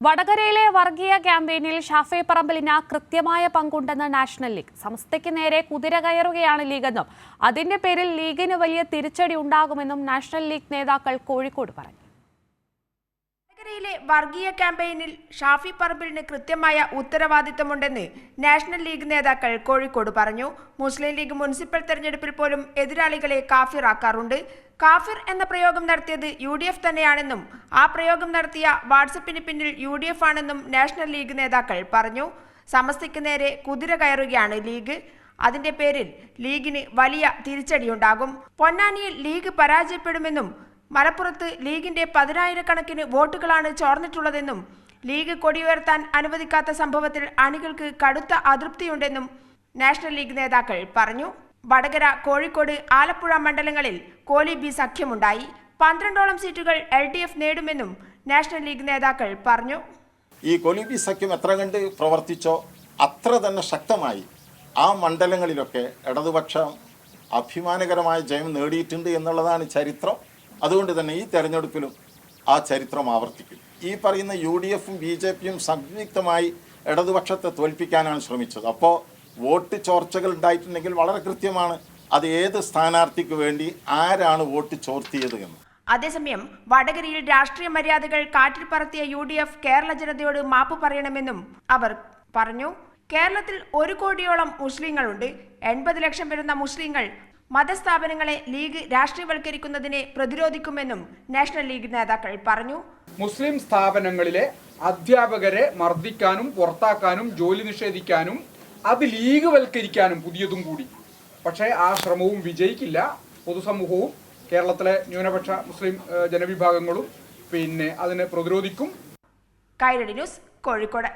വടകരയിലെ വർഗീയ ക്യാമ്പയിനിൽ ഷാഫി പറമ്പലിന് കൃത്യമായ പങ്കുണ്ടെന്ന് നാഷണൽ ലീഗ് സംസ്ഥയ്ക്ക് നേരെ കുതിര കയറുകയാണ് ലീഗെന്നും അതിന്റെ പേരിൽ ലീഗിന് വലിയ തിരിച്ചടി ഉണ്ടാകുമെന്നും നാഷണൽ ലീഗ് നേതാക്കൾ കോഴിക്കോട് പറഞ്ഞു. വടകരയിലെ വർഗീയ ക്യാമ്പയിനിൽ ഷാഫി പറമ്പിലിന് കൃത്യമായ ഉത്തരവാദിത്തമുണ്ടെന്ന് നാഷണൽ ലീഗ് നേതാക്കൾ കോഴിക്കോട് പറഞ്ഞു. മുസ്ലിം ലീഗ് മുനിസിപ്പൽ തെരഞ്ഞെടുപ്പിൽ പോലും എതിരാളികളെ കാഫിറാക്കാറുണ്ട്. കാഫിർ എന്ന പ്രയോഗം നടത്തിയത് യു ഡി എഫ് തന്നെയാണെന്നും ആ പ്രയോഗം നടത്തിയ വാട്സപ്പിന് പിന്നിൽ യു ഡി എഫ് ആണെന്നും നാഷണൽ ലീഗ് നേതാക്കൾ പറഞ്ഞു. സമസ്തയ്ക്ക് നേരെ കുതിര കയറുകയാണ് ലീഗ്. അതിന്റെ പേരിൽ ലീഗിന് വലിയ തിരിച്ചടിയുണ്ടാകും. പൊന്നാനിയിൽ ലീഗ് പരാജയപ്പെടുമെന്നും മലപ്പുറത്ത് ലീഗിന്റെ പതിനായിരക്കണക്കിന് വോട്ടുകളാണ് ചോർന്നിട്ടുള്ളതെന്നും ലീഗ് കൊടിയുയർത്താൻ അനുവദിക്കാത്ത സംഭവത്തിൽ അണികൾക്ക് കടുത്ത അതൃപ്തിയുണ്ടെന്നും നാഷണൽ ലീഗ് നേതാക്കൾ പറഞ്ഞു. വടകര കോഴിക്കോട് ആലപ്പുഴ മണ്ഡലങ്ങളിൽ കോലി ബി സഖ്യമുണ്ടായി. പന്ത്രണ്ടോളം സീറ്റുകൾ എൽ ഡി എഫ് നേടുമെന്നും നാഷണൽ ലീഗ് നേതാക്കൾ പറഞ്ഞു. ഈ കോലി ബി സഖ്യം എത്ര കണ്ട് പ്രവർത്തിച്ചോ അത്ര തന്നെ ശക്തമായി ആ മണ്ഡലങ്ങളിലൊക്കെ ഇടതുപക്ഷം അഭിമാനകരമായ ജയം നേടിയിട്ടുണ്ട് എന്നുള്ളതാണ് ചരിത്രം. അതുകൊണ്ട് തന്നെ ഈ തെരഞ്ഞെടുപ്പിലും ആ ചരിത്രം ആവർത്തിക്കും. ഈ പറയുന്ന യു ഡി എഫും ബി ജെ പിയും സംയുക്തമായി ഇടതുപക്ഷത്തെ തോൽപ്പിക്കാനാണ് ശ്രമിച്ചത്. അപ്പോൾ വോട്ട് ചോർച്ചകൾ ഉണ്ടായിട്ടുണ്ടെങ്കിൽ വളരെ കൃത്യമാണ് അത് ഏത് സ്ഥാനാർത്ഥിക്ക് വേണ്ടി ആരാണ് വോട്ട് ചോർത്തിയത് എന്ന്. അതേസമയം വടകരയിൽ രാഷ്ട്രീയ മര്യാദകൾ കാറ്റിൽ പറത്തിയ യു ഡി എഫ് കേരള ജനതയോട് മാപ്പ് പറയണമെന്നും അവർ പറഞ്ഞു. കേരളത്തിൽ ഒരു കോടിയോളം മുസ്ലിങ്ങളുണ്ട്. എൺപത് ലക്ഷം വരുന്ന മുസ്ലിങ്ങൾ മതസ്ഥാപനങ്ങളെ ലീഗ് രാഷ്ട്രീയവൽക്കരിക്കുന്നതിനെ പ്രതിരോധിക്കുമെന്നും നാഷണൽ ലീഗ് നേതാക്കൾ പറഞ്ഞു. മുസ്ലിം സ്ഥാപനങ്ങളിലെ അധ്യാപകരെ മർദ്ദിക്കാനും പുറത്താക്കാനും ജോലി നിഷേധിക്കാനും അത് ലീഗ് വൽക്കരിക്കാനും പുതിയതും കൂടി. പക്ഷേ ആ ശ്രമവും വിജയിക്കില്ല. പൊതുസമൂഹവും കേരളത്തിലെ ന്യൂനപക്ഷ മുസ്ലിം ജനവിഭാഗങ്ങളും പിന്നെ അതിനെ പ്രതിരോധിക്കും. കൈരടി ന്യൂസ് കോഴിക്കോട്.